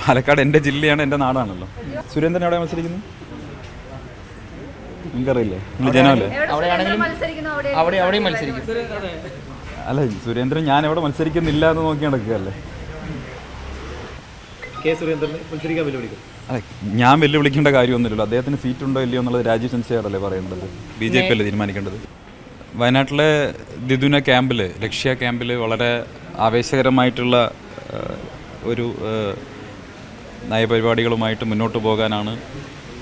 പാലക്കാട് എന്റെ ജില്ലയാണ് എന്റെ നാടാണല്ലോ. സുരേന്ദ്രൻ എവിടെ മത്സരിക്കുന്നു നിങ്ങൾക്കറിയില്ലേ? നിങ്ങൾ ജനമല്ലേ? അവിടെ അവിടെ മത്സരിക്കും. അല്ല സുരേന്ദ്രൻ ഞാൻ എവിടെ മത്സരിക്കുന്നില്ല എന്ന് നോക്കി നടക്കുകയല്ലേ? കെ സുരേന്ദ്രനെ മത്സരിക്കാൻ വെല്ലുവിളിക്കും അല്ല ഞാൻ വെല്ലുവിളിക്കേണ്ട കാര്യമൊന്നുമില്ലല്ലോ. അദ്ദേഹത്തിന് സീറ്റ് ഉണ്ടോ ഇല്ലയോ എന്നുള്ളത് രാജീവ് ചന്ദ്രശേഖരല്ലേ പറയേണ്ടത് ബി ജെ പി അല്ലേ തീരുമാനിക്കേണ്ടത്? വയനാട്ടിലെ ദിദുന ക്യാമ്പിൽ ലക്ഷ്യ ക്യാമ്പിൽ വളരെ ആവേശകരമായിട്ടുള്ള ഒരു നയപരിപാടികളുമായിട്ട് മുന്നോട്ട് പോകാനാണ്.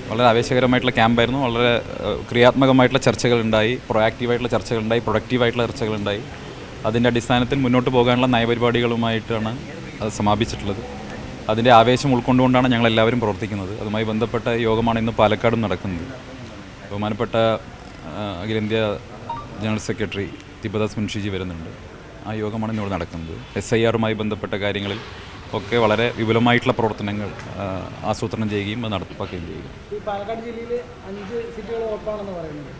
വളരെ ആവേശകരമായിട്ടുള്ള ക്യാമ്പായിരുന്നു. വളരെ ക്രിയാത്മകമായിട്ടുള്ള ചർച്ചകളുണ്ടായി. പ്രൊയാക്റ്റീവായിട്ടുള്ള ചർച്ചകളുണ്ടായി. പ്രൊഡക്റ്റീവായിട്ടുള്ള ചർച്ചകളുണ്ടായി. അതിന്റെ അടിസ്ഥാനത്തിൽ മുന്നോട്ട് പോകാനുള്ള നയപരിപാടികളുമായിട്ടാണ് അത് സമാപിച്ചിട്ടുള്ളത്. അതിന്റെ ആവേശം ഉൾക്കൊണ്ടുകൊണ്ടാണ് ഞങ്ങൾ എല്ലാവരും പ്രവർത്തിക്കുന്നത്. അതുമായി ബന്ധപ്പെട്ട യോഗമാണ് ഇന്ന് പാലക്കാടും നടക്കുന്നത്. ബഹുമാനപ്പെട്ട അഖിലേന്ത്യാ ജനറൽ സെക്രട്ടറി തിബദാസ് മുൻഷിജി വരുന്നുണ്ട്. ആ യോഗമാണ് ഇന്നിവിടെ നടക്കുന്നത്. എസ് ഐ ആറുമായി ബന്ധപ്പെട്ട കാര്യങ്ങളിൽ ഒക്കെ വളരെ വിപുലമായിട്ടുള്ള പ്രവർത്തനങ്ങൾ ആസൂത്രണം ചെയ്യുകയും അത് നടപ്പാക്കുകയും ചെയ്യുക. ഈ പാലക്കാട് ജില്ലയിൽ അഞ്ച് സീറ്റുകൾ ഉറപ്പാണെന്ന് പറയുന്നത്.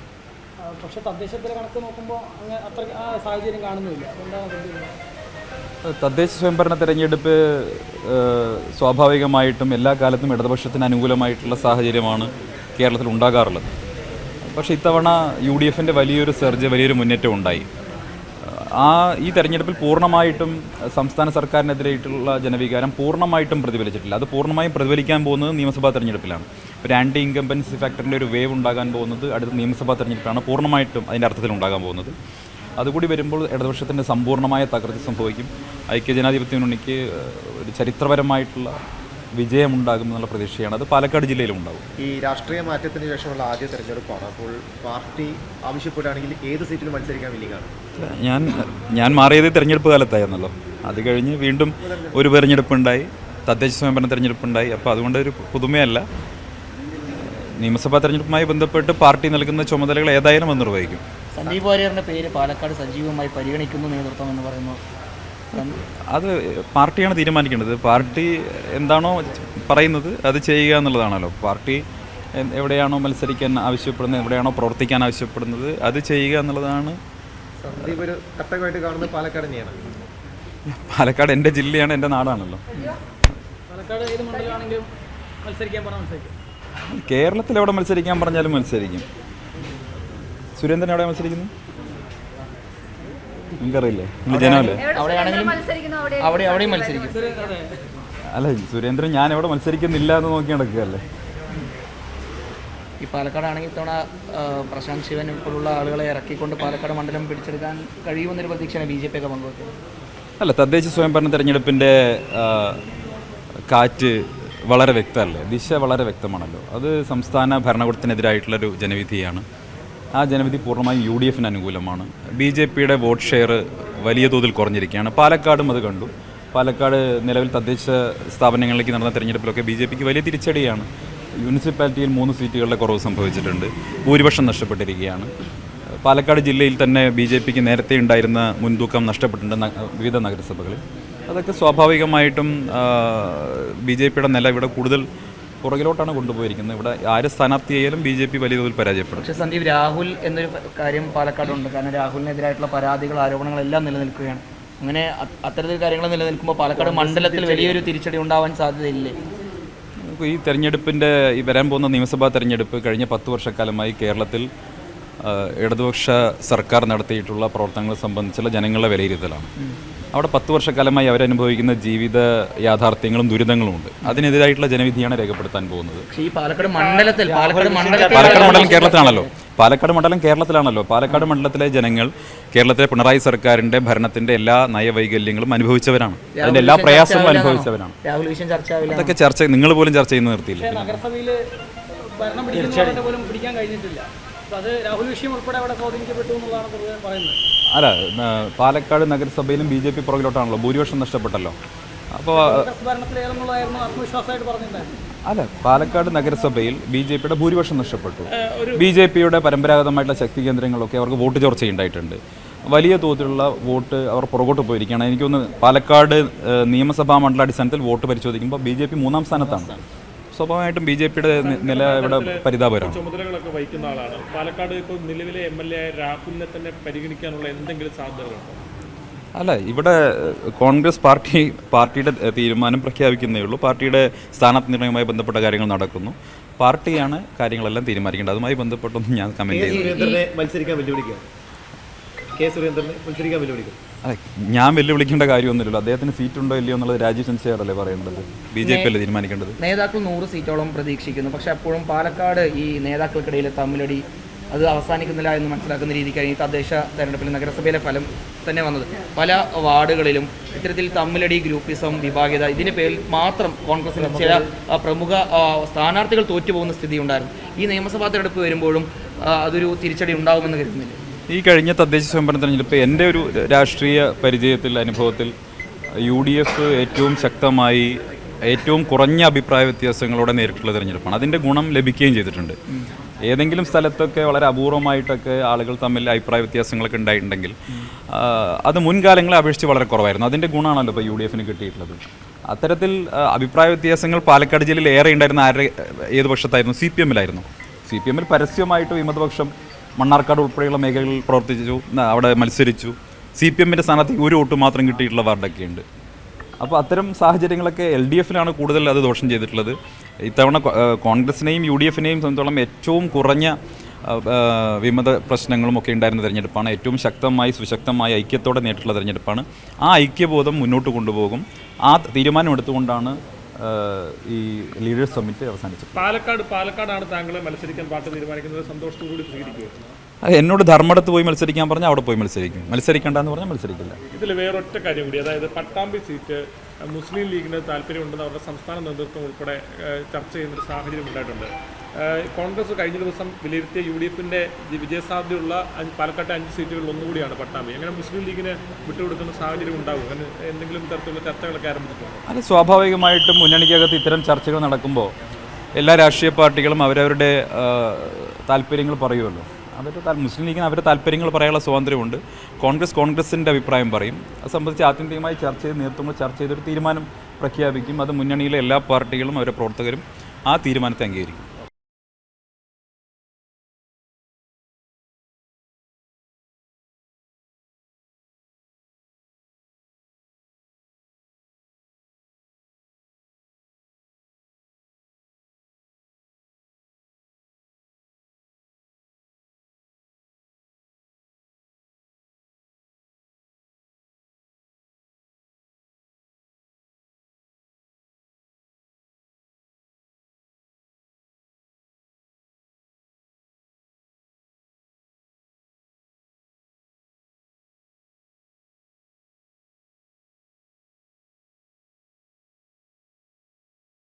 പക്ഷേ തദ്ദേശത്തിലെ കണക്ക് നോക്കുമ്പോൾ അങ്ങനെ അത്ര ആ സാഹചര്യം കാണുന്നില്ല. തദ്ദേശ സ്വയംഭരണ തെരഞ്ഞെടുപ്പ് സ്വാഭാവികമായിട്ടും എല്ലാ കാലത്തും ഇടതുപക്ഷത്തിന് അനുകൂലമായിട്ടുള്ള സാഹചര്യമാണ് കേരളത്തിൽ ഉണ്ടാകാറുള്ളത്. പക്ഷേ ഇത്തവണ യു ഡി എഫിന്റെ വലിയൊരു സെർജ് വലിയൊരു മുന്നേറ്റം ഉണ്ടായി. ആ ഈ തെരഞ്ഞെടുപ്പിൽ പൂർണമായിട്ടും സംസ്ഥാന സർക്കാരിനെതിരായിട്ടുള്ള ജനവികാരം പൂർണമായിട്ടും പ്രതിഫലിച്ചിട്ടില്ല. അത് പൂർണമായും പ്രതിഫലിക്കാൻ പോകുന്നത് നിയമസഭാ തെരഞ്ഞെടുപ്പിലാണ്. ഒരു ആന്റി ഇൻകംബൻസി ഫാക്ടറിന്റെ ഒരു വേവ് ഉണ്ടാകാൻ പോകുന്നത് അടുത്ത നിയമസഭാ തെരഞ്ഞെടുപ്പിലാണ് പൂർണമായിട്ടും അതിന്റെ അർത്ഥത്തിൽ ഉണ്ടാകാൻ പോകുന്നത്. അതുകൂടി വരുമ്പോൾ ഇടതുപക്ഷത്തിന്റെ സമ്പൂർണമായ തകർച്ച സംഭവിക്കും. ഐക്യജനാധിപത്യ മുന്നണിക്ക് ഒരു ചരിത്രപരമായിട്ടുള്ള വിജയമുണ്ടാകുമെന്നുള്ള പ്രതീക്ഷയാണ്. അത് പാലക്കാട് ജില്ലയിലും ഉണ്ടാകും ഈ രാഷ്ട്രീയ മാറ്റത്തിന് ശേഷമുള്ള ആദ്യ തെരഞ്ഞെടുപ്പാണ്. അപ്പോൾ പാർട്ടി ആവശ്യപ്പെടുകയാണെങ്കിൽ ഏത് സീറ്റിൽ മത്സരിക്കാൻ വില്ലിങ്ങാണ് ഞാൻ ഞാൻ മാറിയത് തെരഞ്ഞെടുപ്പ് കാലത്തായിരുന്നല്ലോ. അത് കഴിഞ്ഞ് വീണ്ടും ഒരു തെരഞ്ഞെടുപ്പുണ്ടായി. തദ്ദേശ സ്വയംഭരണ തെരഞ്ഞെടുപ്പുണ്ടായി. അപ്പോൾ അതുകൊണ്ട് ഒരു പുതുമയല്ല. നിയമസഭാ തെരഞ്ഞെടുപ്പുമായി ബന്ധപ്പെട്ട് പാർട്ടി നൽകുന്ന ചുമതലകൾ ഏതായാലും അത് നിർവഹിക്കും. സന്ദീപ് വാര്യറിന്റെ പേര് പാലക്കാട് സജീവമായി പരിഗണിക്കുന്നു നേതൃത്വം എന്ന് പറയുന്നു. അത് പാർട്ടിയാണ് തീരുമാനിക്കേണ്ടത്. പാർട്ടി എന്താണോ പറയുന്നത് അത് ചെയ്യുക എന്നുള്ളതാണല്ലോ. പാർട്ടി എവിടെയാണോ മത്സരിക്കാൻ ആവശ്യപ്പെടുന്നത് എവിടെയാണോ പ്രവർത്തിക്കാൻ ആവശ്യപ്പെടുന്നത് അത് ചെയ്യുക എന്നുള്ളതാണ്. പാലക്കാട് എന്റെ ജില്ലയാണ് എന്റെ നാടാണല്ലോ. കേരളത്തിൽ എവിടെ മത്സരിക്കാൻ പറഞ്ഞാലും മത്സരിക്കും. സുരേന്ദ്രൻ എവിടെ മത്സരിക്കുന്നു? നിങ്ങൾക്കറിയില്ലേ? നിങ്ങൾ ജനമല്ലേ അവിടെ അവിടെ അവിടെയും മത്സരിക്കും. അല്ല സുരേന്ദ്രൻ ഞാൻ എവിടെ മത്സരിക്കുന്നില്ല എന്ന് നോക്കി നടക്കുകയല്ലേ? ഈ പാലക്കാടാണെങ്കിൽ ഇത്തവണ ആ, പ്രശാന്ത് ശിവൻ പോലുള്ള ആളുകളെ ഇറക്കിക്കൊണ്ട് പാലക്കാട് മണ്ഡലം പിടിച്ചെടുക്കാൻ കഴിയുമെന്നൊരു പ്രതീക്ഷയാണ് ബി ജെ പി ഒക്കെ പങ്കുവയ്ക്കുന്നത് അല്ല തദ്ദേശ സ്വയംഭരണ തെരഞ്ഞെടുപ്പിന്റെ കാറ്റ് വളരെ വ്യക്തമല്ലേ? ദിശ വളരെ വ്യക്തമാണല്ലോ. അത് സംസ്ഥാന ഭരണകൂടത്തിനെതിരായിട്ടുള്ള ഒരു ജനവിധിയാണ്. ആ ജനവിധി പൂർണമായും യു ഡി എഫിന് അനുകൂലമാണ്. ബി ജെ പിയുടെ വോട്ട് ഷെയർ വലിയ തോതിൽ കുറഞ്ഞിരിക്കുകയാണ്. പാലക്കാടും അത് കണ്ടു. പാലക്കാട് നിലവിൽ തദ്ദേശ സ്ഥാപനങ്ങളിലേക്ക് നടന്ന തെരഞ്ഞെടുപ്പിലൊക്കെ ബി ജെ പിക്ക് വലിയ തിരിച്ചടിയാണ്. മുനിസിപ്പാലിറ്റിയിൽ മൂന്ന് സീറ്റുകളുടെ കുറവ് സംഭവിച്ചിട്ടുണ്ട്. ഭൂരിപക്ഷം നഷ്ടപ്പെട്ടിരിക്കുകയാണ്. പാലക്കാട് ജില്ലയിൽ തന്നെ ബി ജെ പിക്ക് നേരത്തെ ഉണ്ടായിരുന്ന മുൻതൂക്കം നഷ്ടപ്പെട്ടിട്ടുണ്ട് വിവിധ നഗരസഭകളിൽ. അതൊക്കെ സ്വാഭാവികമായിട്ടും ബി ജെ പിയുടെ നില ഇവിടെ കൂടുതൽ പുറകിലോട്ടാണ് കൊണ്ടുപോയിരിക്കുന്നത്. ഇവിടെ ആര് സ്ഥാനാർത്ഥിയായാലും ബി ജെ പി വലിയ തോതിൽ പരാജയപ്പെടും. പക്ഷേ സന്ദീപ് രാഹുൽ എന്നൊരു കാര്യം പാലക്കാടുണ്ട്. കാരണം രാഹുലിനെതിരായിട്ടുള്ള പരാതികൾ ആരോപണങ്ങളെല്ലാം നിലനിൽക്കുകയാണ്. അങ്ങനെ അത്തരത്തിൽ കാര്യങ്ങൾ നിലനിൽക്കുമ്പോൾ പാലക്കാട് മണ്ഡലത്തിൽ വലിയൊരു തിരിച്ചടി ഉണ്ടാവാൻ സാധ്യതയില്ലേ? ഈ തെരഞ്ഞെടുപ്പിന്റെ ഈ വരാൻ പോകുന്ന നിയമസഭാ തെരഞ്ഞെടുപ്പ് കഴിഞ്ഞ പത്ത് വർഷക്കാലമായി കേരളത്തിൽ ഇടതുപക്ഷ സർക്കാർ നടത്തിയിട്ടുള്ള പ്രവർത്തനങ്ങളെ സംബന്ധിച്ചുള്ള ജനങ്ങളുടെ വിലയിരുത്തലാണ്. അവിടെ പത്ത് വർഷക്കാലമായി അവരനുഭവിക്കുന്ന ജീവിത യാഥാർത്ഥ്യങ്ങളും ദുരിതങ്ങളും ഉണ്ട്. അതിനെതിരായിട്ടുള്ള ജനവിധിയാണ് രേഖപ്പെടുത്താൻ പോകുന്നത്. ഈ പാലക്കാട് മണ്ഡലത്തിൽ പാലക്കാട് മണ്ഡലം കേരളത്തിലാണല്ലോ. പാലക്കാട് മണ്ഡലം കേരളത്തിലാണല്ലോ. പാലക്കാട് മണ്ഡലത്തിലെ ജനങ്ങൾ കേരളത്തിലെ പിണറായി സർക്കാരിന്റെ ഭരണത്തിന്റെ എല്ലാ നയവൈകല്യങ്ങളും അനുഭവിച്ചവരാണ്. അതിന്റെ എല്ലാ പ്രയാസങ്ങളും അനുഭവിച്ചവരാണ്. അതൊക്കെ ചർച്ച നിങ്ങൾ പോലും ചർച്ച ചെയ്യുന്ന നിർത്തിയില്ല അത് രാഹുൽ വിഷയം ഉൾപ്പെടെ അവിടെ സ്വാധീനിക്കപ്പെട്ടു എന്നുള്ളതാണ് പൊതുവെ പറയുന്നത്. അല്ല പാലക്കാട് നഗരസഭയിലും ബി ജെ പി പുറകിലോട്ടാണല്ലോ ഭൂരിപക്ഷം നഷ്ടപ്പെട്ടല്ലോ. അപ്പോൾ അല്ല പാലക്കാട് നഗരസഭയിൽ ബി ജെ പിയുടെ ഭൂരിപക്ഷം നഷ്ടപ്പെട്ടു. ബി ജെ പിയുടെ പരമ്പരാഗതമായിട്ടുള്ള ശക്തി കേന്ദ്രങ്ങളൊക്കെ അവർക്ക് വോട്ട് ചോർച്ചയുണ്ടായിട്ടുണ്ട് വലിയ തോതിലുള്ള വോട്ട് അവർ പുറകോട്ട് പോയിരിക്കുകയാണ്. എനിക്കൊന്ന് പാലക്കാട് നിയമസഭാ നിയമസഭാ മണ്ഡലാടിസ്ഥാനത്തിൽ വോട്ട് പരിശോധിക്കുമ്പോൾ ബി ജെ പി മൂന്നാം സ്ഥാനത്താണ്. സ്വാഭാവികമായിട്ടും ബി ജെ പിയുടെ നില ഇവിടെ പരിതാപകരമാണ്. ചുമതലകളൊക്കെ വഹിക്കുന്ന ആളാണ്. പാലക്കാട് ഇപ്പോൾ നിലവിലെ എം എൽ എ ആയ രാഹുലിനെ തന്നെ പരിഗണിക്കാനുള്ള എന്തെങ്കിലും സാധ്യതകളുണ്ടോ? അല്ല ഇവിടെ കോൺഗ്രസ് പാർട്ടി പാർട്ടിയുടെ തീരുമാനം പ്രഖ്യാപിക്കുന്നേ ഉള്ളൂ. പാർട്ടിയുടെ സ്ഥാനാർത്ഥി നിർണയവുമായി ബന്ധപ്പെട്ട കാര്യങ്ങൾ നടക്കുന്നു. പാർട്ടിയാണ് കാര്യങ്ങളെല്ലാം തീരുമാനിക്കേണ്ടത്. അതുമായി ബന്ധപ്പെട്ടൊന്നും ഞാൻ കമന്റ് കമന്റ് ചെയ്യുന്നു കെ സുരേന്ദ്രനെ മത്സരിക്കാൻ വെല്ലുവിളിക്കും അതെ ഞാൻ വെല്ലുവിളിക്കേണ്ട കാര്യമൊന്നുമില്ലല്ലോ. അദ്ദേഹത്തിന് സീറ്റ് ഉണ്ടോ ഇല്ലയോ എന്നുള്ളത് രാജീവ് ചന്ദ്രശേഖരല്ലേ പറയേണ്ടത് ബി ജെ പി അല്ലേ തീരുമാനിക്കേണ്ടത്? നേതാക്കൾ നൂറ് സീറ്റോളം പ്രതീക്ഷിക്കുന്നു. പക്ഷെ അപ്പോഴും പാലക്കാട് ഈ നേതാക്കൾക്കിടയിൽ തമ്മിലടി അത് അവസാനിക്കുന്നില്ല എന്ന് മനസ്സിലാക്കുന്ന രീതിക്കാണ് ഈ തദ്ദേശ തെരഞ്ഞെടുപ്പിൽ നഗരസഭയിലെ ഫലം തന്നെ വന്നത്. പല വാർഡുകളിലും ഇത്തരത്തിൽ തമ്മിലടി ഗ്രൂപ്പിസം വിഭാഗീയത ഇതിന് പേരിൽ മാത്രം കോൺഗ്രസിന് ചില പ്രമുഖ സ്ഥാനാർത്ഥികൾ തോറ്റുപോകുന്ന സ്ഥിതി ഉണ്ടായിരുന്നു ഈ നിയമസഭാ തെരഞ്ഞെടുപ്പ് വരുമ്പോഴും അതൊരു തിരിച്ചടി ഉണ്ടാകുമെന്ന് കരുതുന്നില്ല? ഈ കഴിഞ്ഞ തദ്ദേശ സ്വയംഭരണ തെരഞ്ഞെടുപ്പ് എന്റെ ഒരു രാഷ്ട്രീയ പരിചയത്തിൽ അനുഭവത്തിൽ യു ഡി എഫ് ഏറ്റവും ശക്തമായി ഏറ്റവും കുറഞ്ഞ അഭിപ്രായ വ്യത്യാസങ്ങളോടെ നേരിട്ടുള്ള തിരഞ്ഞെടുപ്പാണ്. അതിന്റെ ഗുണം ലഭിക്കുകയും ചെയ്തിട്ടുണ്ട്. ഏതെങ്കിലും സ്ഥലത്തൊക്കെ വളരെ അപൂർവമായിട്ടൊക്കെ ആളുകൾ തമ്മിൽ അഭിപ്രായ വ്യത്യാസങ്ങളൊക്കെ ഉണ്ടായിട്ടുണ്ടെങ്കിൽ അത് മുൻകാലങ്ങളെ അപേക്ഷിച്ച് വളരെ കുറവായിരുന്നു. അതിന്റെ ഗുണമാണല്ലോ ഇപ്പോൾ യു ഡി എഫിന് കിട്ടിയിട്ടുള്ളത്. അത്തരത്തിൽ അഭിപ്രായ വ്യത്യാസങ്ങൾ പാലക്കാട് ജില്ലയിൽ ഏറെ ഉണ്ടായിരുന്ന ആരുടെ ഏത് പക്ഷത്തായിരുന്നു? സി പി എമ്മിലായിരുന്നു. സി പി എമ്മിൽ പരസ്യമായിട്ട് വിമതപക്ഷം മണ്ണാർക്കാട് ഉൾപ്പെടെയുള്ള മേഖലകളിൽ പ്രവർത്തിച്ചു അവിടെ മത്സരിച്ചു. സി പി എമ്മിന്റെ സ്ഥാനത്തേക്ക് ഒരു വോട്ട് മാത്രം കിട്ടിയിട്ടുള്ള വാർഡൊക്കെ ഉണ്ട്. അപ്പോൾ അത്തരം സാഹചര്യങ്ങളൊക്കെ എൽ ഡി എഫിലാണ് കൂടുതൽ അത് ദോഷം ചെയ്തിട്ടുള്ളത്. ഇത്തവണ കോൺഗ്രസിനെയും യു ഡി എഫിനെയും സംബന്ധിച്ചോളം ഏറ്റവും കുറഞ്ഞ വിമത പ്രശ്നങ്ങളും ഒക്കെ ഉണ്ടായിരുന്ന തിരഞ്ഞെടുപ്പാണ്. ഏറ്റവും ശക്തമായി സുശക്തമായി ഐക്യത്തോടെ നേരിട്ടുള്ള തിരഞ്ഞെടുപ്പാണ്. ആ ഐക്യബോധം മുന്നോട്ട് കൊണ്ടുപോകും. ആ തീരുമാനം എടുത്തുകൊണ്ടാണ് ആ, ഈ ലീഡേഴ്സ് സമ്മിറ്റ് അവസാനിച്ചു പാലക്കാട് പാലക്കാടാണ് താങ്കളെ മത്സരിക്കാൻ പാട്ട് തീരുമാനിക്കുന്നത്. സന്തോഷത്തോടുകൂടി സ്വീകരിക്കുക അത് എന്നോട് ധർമ്മടത്ത് പോയി മത്സരിക്കാൻ പറഞ്ഞാൽ അവിടെ പോയി മത്സരിക്കും. മത്സരിക്കേണ്ടെന്ന് പറഞ്ഞാൽ മത്സരിക്കില്ല. ഇതിൽ വേറൊറ്റ കാര്യം കൂടി അതായത് പട്ടാമ്പി സീറ്റ് മുസ്ലിം ലീഗിന് താല്പര്യമുണ്ടെന്ന് അവരുടെ സംസ്ഥാന നേതൃത്വം ഉൾപ്പെടെ ചർച്ച ചെയ്യുന്ന ഒരു സാഹചര്യം ഉണ്ടായിട്ടുണ്ട്. കോൺഗ്രസ് കഴിഞ്ഞ ദിവസം വിലയിരുത്തിയ യു ഡി എഫിന്റെ വിജയസാധ്യതയുള്ള പാലക്കാട്ടെ അഞ്ച് സീറ്റുകളിൽ ഒന്നുകൂടിയാണ് പട്ടാമ്പി. അങ്ങനെ മുസ്ലിം ലീഗിന് വിട്ടുകൊടുക്കുന്ന സാഹചര്യം ഉണ്ടാകും? അങ്ങനെ എന്തെങ്കിലും തരത്തിലുള്ള ചർച്ചകളൊക്കെ ആരംഭിച്ചിട്ടുണ്ട്? അത് സ്വാഭാവികമായിട്ടും മുന്നണിക്കകത്ത് ഇത്തരം ചർച്ചകൾ നടക്കുമ്പോൾ എല്ലാ രാഷ്ട്രീയ പാർട്ടികളും അവരവരുടെ താല്പര്യങ്ങൾ പറയുമല്ലോ. അവരുടെ മുസ്ലിം ലീഗിന് അവരുടെ താല്പര്യങ്ങൾ പറയാനുള്ള സ്വാതന്ത്ര്യമുണ്ട്. കോൺഗ്രസ് കോൺഗ്രസിന്റെ അഭിപ്രായം പറയും. അത് സംബന്ധിച്ച് ആത്യന്തികമായി ചർച്ച ചെയ്ത് നേതൃത്വങ്ങൾ ചർച്ച ചെയ്തൊരു തീരുമാനം പ്രഖ്യാപിക്കും. അത് മുന്നണിയിലെ എല്ലാ പാർട്ടികളും അവരുടെ പ്രവർത്തകരും ആ തീരുമാനത്തെ അംഗീകരിക്കും.